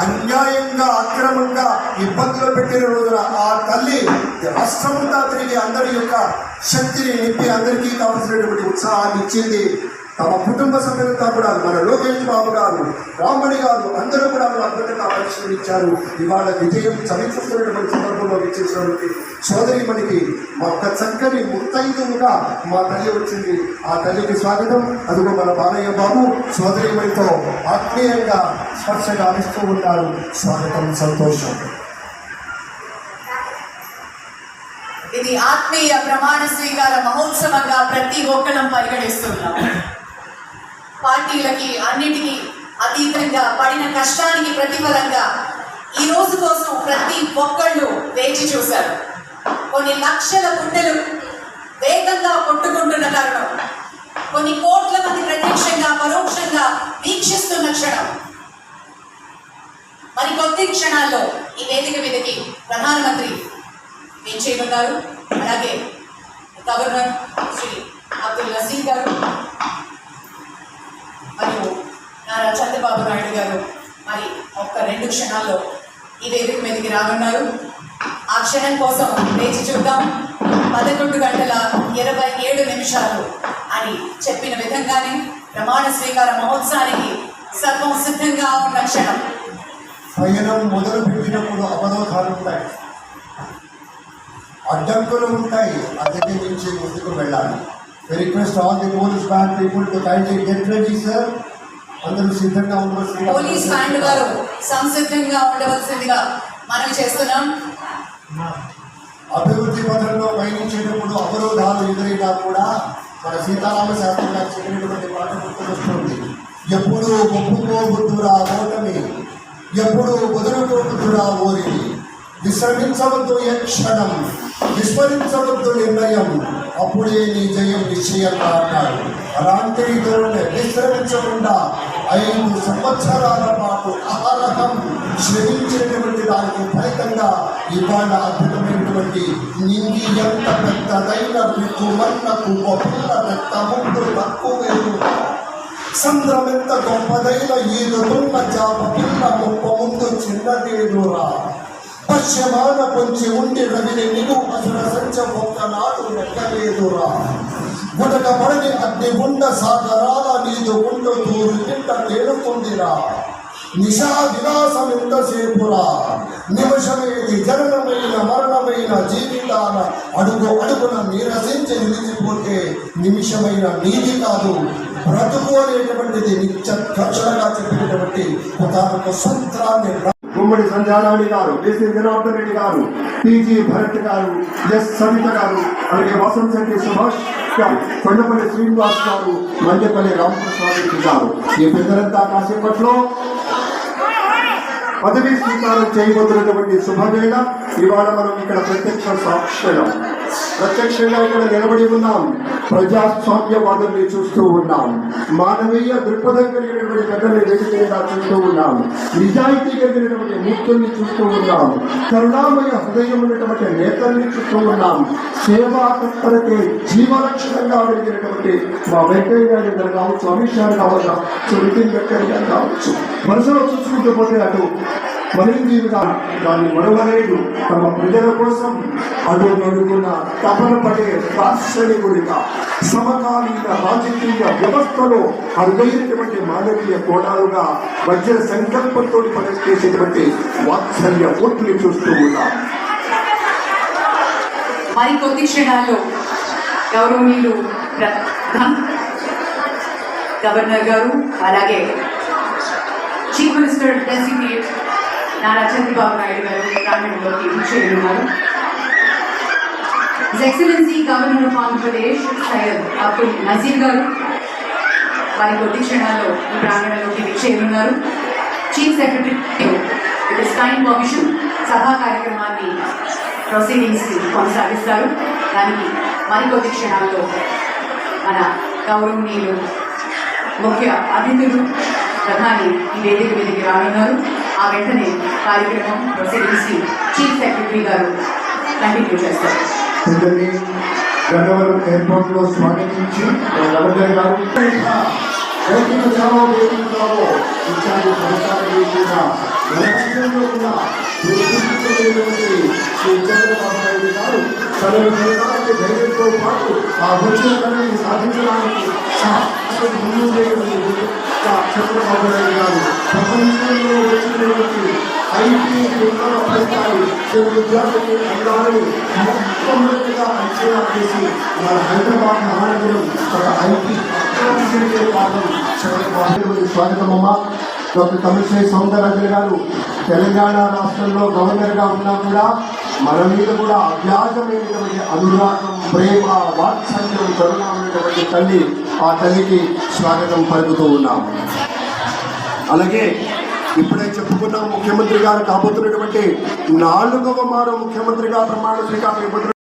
అన్యాయంగా అక్రమంగా ఇబ్బందులు పెట్టిన రోజున ఆ తల్లి రాష్ట్రమంతా తిరిగి అందరి యొక్క శక్తిని నింపి అందరికీ కావలసినటువంటి ఉత్సాహాన్ని ఇచ్చింది. తమ కుటుంబ సభ్యులతో కూడా మన లోకేష్ బాబు గారు రాముడి గారు అందరూ కూడా అద్భుతంగా ఇచ్చారు. ఇవాళ విజయం చవిచూస్తున్నటువంటి సందర్భంలో విచ్చేసినటువంటి సోదరి మనకి మా ఒక చక్కని ముత్తైదుగా మా తల్లి వచ్చింది. ఆ తల్లికి స్వాగతం. అదిగో మన బాలయ్య బాబు సోదరిమణితో ఆత్మీయంగా స్పర్శగా అనిస్తూ ఉంటారు స్వాగతం సంతోషం. ఇది ఆత్మీయ ప్రమాణ స్వీకార మహోత్సవంగా ప్రతి ఒక్కరం పరిగణిస్తున్నాం. పార్టీలకి అన్నిటికీ అతీతంగా పడిన కష్టానికి ప్రతిఫలంగా ఈ రోజు కోసం ప్రతి ఒక్కళ్ళు వేచి చూశారు. కొన్ని లక్షల గుండెలు వేగంగా కొట్టుకుంటున్న తరుణం కొన్ని కోట్ల మంది ప్రత్యక్షంగా పరోక్షంగా వీక్షిస్తున్న క్షణం. మరి కొద్ది క్షణాల్లో ఈ వేదిక మీదకి ప్రధానమంత్రి ఏం చేయనున్నారు? అలాగే గవర్నర్ శ్రీ అబ్దుల్ నజీర్ గారు చంద్రబాబు నాయుడు గారు మరి ఒక్క రెండు క్షణాల్లో ఈ వేదిక మీదకి రానున్నారు. ఆ క్షణం కోసం వేచి చూద్దాం. పదకొండు గంటల ఇరవై ఏడు నిమిషాలు అని చెప్పిన విధంగానే ప్రమాణ స్వీకార మహోత్సవానికి సర్వం సిద్ధంగా ఉన్న క్షణం. పయనం మొదలు పెట్టినప్పుడు అవరోధాలు ఉంటాయి. అడ్డంకులు ఉంటాయి. అద్దెకి నుంచి ముందుకు వెళ్ళాలి. Request all the police bank people to kindly get ready sir అందరూ సిద్ధంగా ఉండవలసిందిగా పోలీస్ బ్యాండ్ గారు సంసిద్ధంగా ఉండవలసిందిగా మనం చేస్తున్నాం. అభివృద్ధి పథంలో పయనించేటప్పుడు అవరోధాలు ఎదురైనా కూడా మన సీతారామ శాస్త్రి గారు చెప్పినటువంటి మాట గుర్తుకొస్తుంది. ఎప్పుడు ఒప్పుకోబుద్ధురా ఓటమి ఎప్పుడు వదులుకోబుద్ధురా ఓరిని. విశ్రమించవద్దు ఏ క్షణం విస్మరించవద్దు నిర్ణయం అప్పుడే నీ జయం నిశ్చయంగా అన్నాడు. అలాంటి విశ్రమించకుండా ఐదు సంవత్సరాల పాటు అహరహం శ్రమించేటువంటి దానికి ఫలితంగా ఇవాళ అద్భుతమైనటువంటి నింది ఎంత పెద్దదైన ఋతుమన్నకు గొప్పల పెద్ద ముందు తక్కువ సంద్రం ఎంత గొప్పదైన ఈదుతున్న జాప పిల్ల గొప్ప ముందు చిన్నదేదురా పశ్చిమాన పొంచి ఉండి రవిని నిగు అసల సంచ ఒక్కనాడు లెక్కలేదురా. గుటక పడని అగ్ని ఉండ సాగరాల నీదు ఉండ దూరు కింద పొందిరా. నిశా విలాసం ఎంతసేపురా నిమిషమేది జననమైన మరణమైన జీవితాన అడుగు అడుగున నీరసించి నిలిచిపోతే నిమిషమైన నీది కాదు. బ్రతుకు అనేటువంటిది నిత్య రక్షణగా చెప్పినటువంటి ఒక సూత్రాన్ని గుమ్మడి సంధ్యారాణి గారు ఎస్సీ జనార్దన్ రెడ్డి గారు టీజీ భరత్ గారు ఎస్ సవిత గారు అలాగే వసంతరెడ్డి సుభాష్ గారు కొండపల్లి శ్రీనివాస్ గారు మండపల్లి రామకృష్ణ రెడ్డి గారు. ఈ పెద్దలంతా కాసేపట్లో పదవీ స్వీకారం చేయబోతున్నటువంటి శుభవేళ. ఇవాళ మనం ఇక్కడ ప్రత్యక్ష సాక్షులం. ప్రత్యక్షంగా ఇక్కడ నిలబడి ఉన్నాం. ప్రజాస్వామ్యవాదుల్ని చూస్తూ ఉన్నాం. మానవీయ దృక్పథం కలిగినటువంటి పెద్దల్ని వేదికగా చూస్తూ ఉన్నాం. నిజాయితీ కలిగినటువంటి మూర్తుల్ని చూస్తూ ఉన్నాం. కరుణామయ హృదయం ఉన్నటువంటి నేతల్ని చూస్తూ ఉన్నాం. సేవా తత్పరతే జీవలక్షణంగా వెలిగినటువంటి మా వెంకయ్య గారి గారు కావచ్చు అమిత్ షా కావచ్చు నితిన్ గడ్కరీ గారు కావచ్చు. మనసులో చూసుకుంటూ పోతే అటు మరింజీవిగా దాన్ని మరువలేదు తమ ప్రజల కోసం అడుగు అడుగున తపన పడే దార్శనికుడిగా సమకాలీన రాజకీయ వ్యవస్థలో అరుదైనటువంటి మానవీయ కోణాలుగా వజ్ర సంకల్పంతో పనిచేసేటువంటి వాత్సల్య ఓట్లు చూస్తూ ఉన్నాం. మరి కొద్ది క్షణాల్లో గౌరవనీయులు గవర్నర్ గారు అలాగే chief minister designate Nara Chandrababu Naidu garu ప్రాంగణంలోకి చేరున్నారు his excellency governor of Andhra Pradesh Syed Abdul Nazeer garu వారి కొద్ది క్షణాల్లో ఈ ప్రాంగణంలోకి చేరున్నారు chief secretary with his commission సభా కార్యక్రమాన్ని ప్రొసీడింగ్స్ కొనసాగిస్తారు. దానికి మరికొద్ది క్షణాల్లో మన గౌరవనీయులు ముఖ్య అతిథులు ప్రధాని ఈ వేదిక మీదకి రానున్నారు. ఆ వెంటనే కార్యక్రమం proceedings chief secretary garu continue చేస్తారు. గన్నవరం ఎయిర్పోర్ట్లో స్వాగతించి గవర్నర్ గారు. సాధించడానికి చంద్రబాబు నాయుడు గారు ప్రపంచంలో వచ్చినటువంటి ఐటీ ఉన్నత ఫలితాలు విద్యార్థులు అందాలని మొట్టమొదటిగా అంచనా వేసి మన హైదరాబాద్ మహానగరం ఒక ఐటీ అత్యంత పాఠం చంద్రబాబు స్వాగతం డాక్టర్ తమిళసై సౌందరరాజన్ గారు తెలంగాణ రాష్ట్రంలో గవర్నర్గా ఉన్నా కూడా మన మీద కూడా అభ్యాసమైనటువంటి అనురాగం ప్రేమ వాత్సల్యం కరుణ ఉన్నటువంటి తల్లి ఆ తల్లికి స్వాగతం పలుకుతూ ఉన్నాం. అలాగే ఇప్పుడే చెప్పుకున్నాం ముఖ్యమంత్రి గారు కాబోతున్నటువంటి నాలుగవ మారు ముఖ్యమంత్రిగా ప్రమాణ స్వీకారం